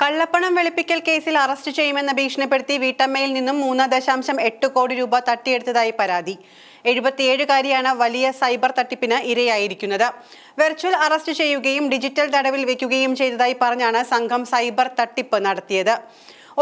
കള്ളപ്പണം വെളുപ്പിക്കൽ കേസിൽ അറസ്റ്റ് ചെയ്യുമെന്ന് ഭീഷണിപ്പെടുത്തി വീട്ടമ്മയിൽ നിന്നും മൂന്ന് ദശാംശം എട്ട് കോടി രൂപ തട്ടിയെടുത്തതായി പരാതി. എഴുപത്തിയേഴുകാരിയാണ് വലിയ സൈബർ തട്ടിപ്പിന് ഇരയായിരിക്കുന്നത്. വെർച്വൽ അറസ്റ്റ് ചെയ്യുകയും ഡിജിറ്റൽ തടവിൽ വെക്കുകയും ചെയ്തതായി പറഞ്ഞാണ് സംഘം സൈബർ തട്ടിപ്പ് നടത്തിയത്.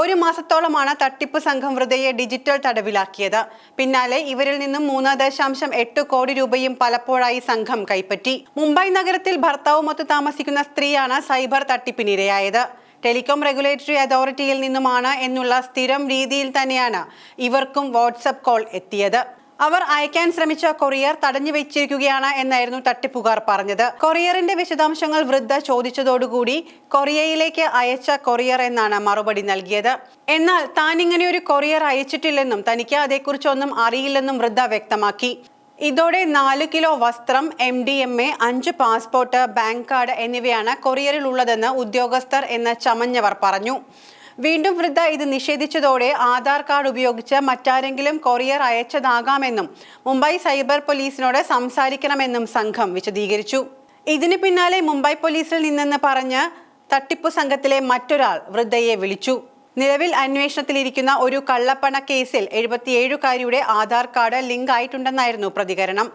ഒരു മാസത്തോളമാണ് തട്ടിപ്പ് സംഘം വൃതയെ ഡിജിറ്റൽ തടവിലാക്കിയത്. പിന്നാലെ ഇവരിൽ നിന്നും മൂന്ന് ദശാംശം എട്ട് കോടി രൂപയും പലപ്പോഴായി സംഘം കൈപ്പറ്റി. മുംബൈ നഗരത്തിൽ ഭർത്താവുമൊത്ത് താമസിക്കുന്ന സ്ത്രീയാണ് സൈബർ തട്ടിപ്പിനിരയായത്. ടെലികോം റെഗുലേറ്ററി അതോറിറ്റിയിൽ നിന്നുമാണ് എന്നുള്ള സ്ഥിരം രീതിയിൽ തന്നെയാണ് ഇവർക്കും വാട്സപ്പ് കോൾ എത്തിയത്. അവർ അയക്കാൻ ശ്രമിച്ച കൊറിയർ തടഞ്ഞു വെച്ചിരിക്കുകയാണ് എന്നായിരുന്നു തട്ടിപ്പുകാർ പറഞ്ഞത്. കൊറിയറിന്റെ വിശദാംശങ്ങൾ വൃദ്ധ ചോദിച്ചതോടുകൂടി കൊറിയയിലേക്ക് അയച്ച കൊറിയർ എന്നാണ് മറുപടി നൽകിയത്. എന്നാൽ താൻ ഇങ്ങനെ ഒരു കൊറിയർ അയച്ചിട്ടില്ലെന്നും തനിക്ക് അതേക്കുറിച്ചൊന്നും അറിയില്ലെന്നും വൃദ്ധ വ്യക്തമാക്കി. ഇതോടെ നാല് കിലോ വസ്ത്രം എം ഡി എം എ അഞ്ച് പാസ്പോർട്ട് ബാങ്ക് കാർഡ് എന്നിവയാണ് കൊറിയറിൽ ഉള്ളതെന്ന് ഉദ്യോഗസ്ഥർ എന്ന് ചമഞ്ഞവർ പറഞ്ഞു. വീണ്ടും വൃദ്ധ ഇത് നിഷേധിച്ചതോടെ ആധാർ കാർഡ് ഉപയോഗിച്ച് മറ്റാരെങ്കിലും കൊറിയർ അയച്ചതാകാമെന്നും മുംബൈ സൈബർ പോലീസിനോട് സംസാരിക്കണമെന്നും സംഘം വിശദീകരിച്ചു. ഇതിന് പിന്നാലെ മുംബൈ പോലീസിൽ നിന്നെന്ന് പറഞ്ഞ് തട്ടിപ്പു സംഘത്തിലെ മറ്റൊരാൾ വൃദ്ധയെ വിളിച്ചു. നിലവിൽ അന്വേഷണത്തിലിരിക്കുന്ന ഒരു കള്ളപ്പണ കേസിൽ എഴുപത്തിയേഴുകാരിയുടെ ആധാർ കാർഡ് ലിങ്ക് ആയിട്ടുണ്ടെന്നായിരുന്നു പ്രതികരണം.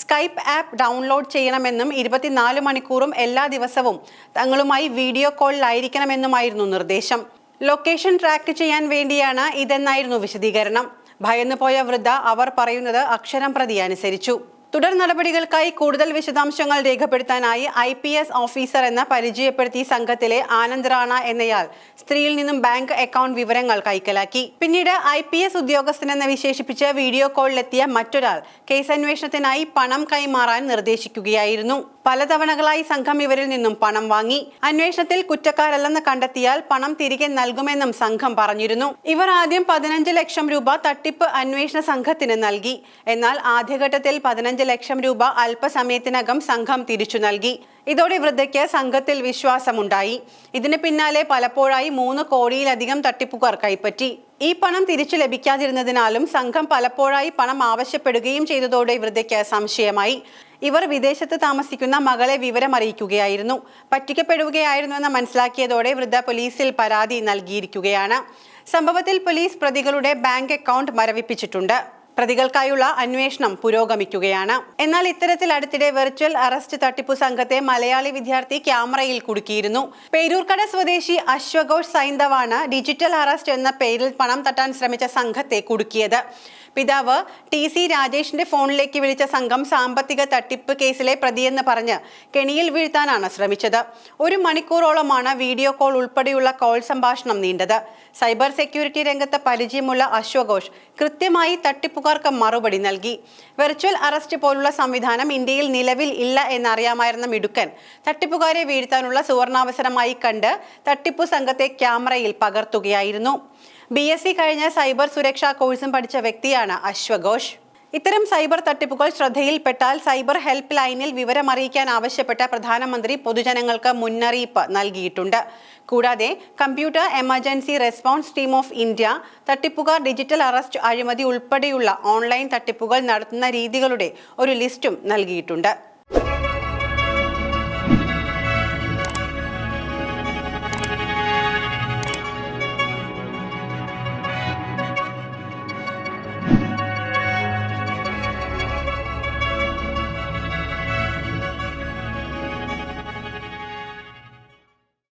സ്കൈപ്പ് ആപ്പ് ഡൗൺലോഡ് ചെയ്യണമെന്നും ഇരുപത്തിനാല് മണിക്കൂറും എല്ലാ ദിവസവും തങ്ങളുമായി വീഡിയോ കോളിലായിരിക്കണമെന്നുമായിരുന്നു നിർദ്ദേശം. ലൊക്കേഷൻ ട്രാക്ക് ചെയ്യാൻ വേണ്ടിയാണ് ഇതെന്നായിരുന്നു വിശദീകരണം. ഭയന്നുപോയ വൃദ്ധ അവർ പറയുന്നത് അക്ഷരം പ്രതി അനുസരിച്ചു. തുടർ നടപടികൾക്കായി കൂടുതൽ വിശദാംശങ്ങൾ രേഖപ്പെടുത്താനായി ഐ പി എസ് ഓഫീസർ എന്ന പരിചയപ്പെടുത്തി സംഘത്തിലെ ആനന്ദ് റാണ എന്നയാൾ സ്ത്രീയിൽ നിന്നും ബാങ്ക് അക്കൗണ്ട് വിവരങ്ങൾ കൈക്കലാക്കി. പിന്നീട് ഐ പി എസ് ഉദ്യോഗസ്ഥനെന്ന് വിശേഷിപ്പിച്ച് വീഡിയോ കോളിലെത്തിയ മറ്റൊരാൾ കേസ് അന്വേഷണത്തിനായി പണം കൈമാറാൻ നിർദ്ദേശിക്കുകയായിരുന്നു. പലതവണകളായി സംഘം ഇവരിൽ നിന്നും പണം വാങ്ങി. അന്വേഷണത്തിൽ കുറ്റക്കാരല്ലെന്ന് കണ്ടെത്തിയാൽ പണം തിരികെ നൽകുമെന്നും സംഘം പറഞ്ഞിരുന്നു. ഇവർ ആദ്യം പതിനഞ്ച് ലക്ഷം രൂപ തട്ടിപ്പ് അന്വേഷണ സംഘത്തിന് നൽകി. എന്നാൽ ആദ്യഘട്ടത്തിൽ പതിനഞ്ച് ലക്ഷം രൂപ അല്പസമയത്തിനകം സംഘം തിരിച്ചു നൽകി. ഇതോടെ വൃദ്ധയ്ക്ക് സംഘത്തിൽ വിശ്വാസമുണ്ടായി. ഇതിന് പിന്നാലെ പലപ്പോഴായി മൂന്ന് കോടിയിലധികം തട്ടിപ്പുകാർ കൈപ്പറ്റി. ഈ പണം തിരിച്ചു ലഭിക്കാതിരുന്നതിനാലും സംഘം പലപ്പോഴായി പണം ആവശ്യപ്പെടുകയും ചെയ്തതോടെ വൃദ്ധയ്ക്ക് സംശയമായി. ഇവർ വിദേശത്ത് താമസിക്കുന്ന മകളെ വിവരം അറിയിക്കുകയായിരുന്നു പറ്റിക്കപ്പെടുകയായിരുന്നുവെന്ന് മനസ്സിലാക്കിയതോടെ വൃദ്ധ പോലീസിൽ പരാതി നൽകിയിരിക്കുകയാണ്. സംഭവത്തിൽ പോലീസ് പ്രതികളുടെ ബാങ്ക് അക്കൗണ്ട് മരവിപ്പിച്ചിട്ടുണ്ട്. പ്രതികൾക്കായുള്ള അന്വേഷണം പുരോഗമിക്കുകയാണ്. എന്നാൽ ഇത്തരത്തിൽ അടുത്തിടെ വെർച്വൽ അറസ്റ്റ് തട്ടിപ്പു സംഘത്തെ മലയാളി വിദ്യാർത്ഥി ക്യാമറയിൽ കുടുക്കിയിരുന്നു. പേരൂർക്കട സ്വദേശി അശ്വഘോഷ് സൈന്ധവാണ് ഡിജിറ്റൽ അറസ്റ്റ് എന്ന പേരിൽ പണം തട്ടാൻ ശ്രമിച്ച സംഘത്തെ കുടുക്കിയത്. പിതാവ് ടി സി രാജേഷിന്റെ ഫോണിലേക്ക് വിളിച്ച സംഘം സാമ്പത്തിക തട്ടിപ്പ് കേസിലെ പ്രതിയെന്ന് പറഞ്ഞ് കെണിയിൽ വീഴ്ത്താനാണ് ശ്രമിച്ചത്. ഒരു മണിക്കൂറോളമാണ് വീഡിയോ കോൾ ഉൾപ്പെടെയുള്ള കോൾ സംഭാഷണം നീണ്ടത്. സൈബർ സെക്യൂരിറ്റി രംഗത്ത് പരിചയമുള്ള അശ്വഘോഷ് കൃത്യമായി തട്ടിപ്പുകാർക്ക് മറുപടി നൽകി. വെർച്വൽ അറസ്റ്റ് പോലുള്ള സംവിധാനം ഇന്ത്യയിൽ നിലവിൽ ഇല്ല എന്നറിയാമായിരുന്ന മിടുക്കൻ. തട്ടിപ്പുകാരെ വീഴ്ത്താനുള്ള സുവർണാവസരമായി കണ്ട് തട്ടിപ്പു സംഘത്തെ ക്യാമറയിൽ പകർത്തുകയായിരുന്നു. ബി എസ് സി കഴിഞ്ഞ സൈബർ സുരക്ഷാ കോഴ്സും പഠിച്ച വ്യക്തിയാണ് അശ്വഘോഷ്. ഇത്തരം സൈബർ തട്ടിപ്പുകൾ ശ്രദ്ധയിൽപ്പെട്ടാൽ സൈബർ ഹെൽപ്പ് ലൈനിൽ വിവരമറിയിക്കാൻ ആവശ്യപ്പെട്ട പ്രധാനമന്ത്രി പൊതുജനങ്ങൾക്ക് മുന്നറിയിപ്പ് നൽകിയിട്ടുണ്ട്. കൂടാതെ computer emergency response team of India തട്ടിപ്പുകാർ digital arrest അഴിമതി ഉൾപ്പെടെയുള്ള ഓൺലൈൻ തട്ടിപ്പുകൾ നടത്തുന്ന രീതികളുടെ ഒരു ലിസ്റ്റും നൽകിയിട്ടുണ്ട്.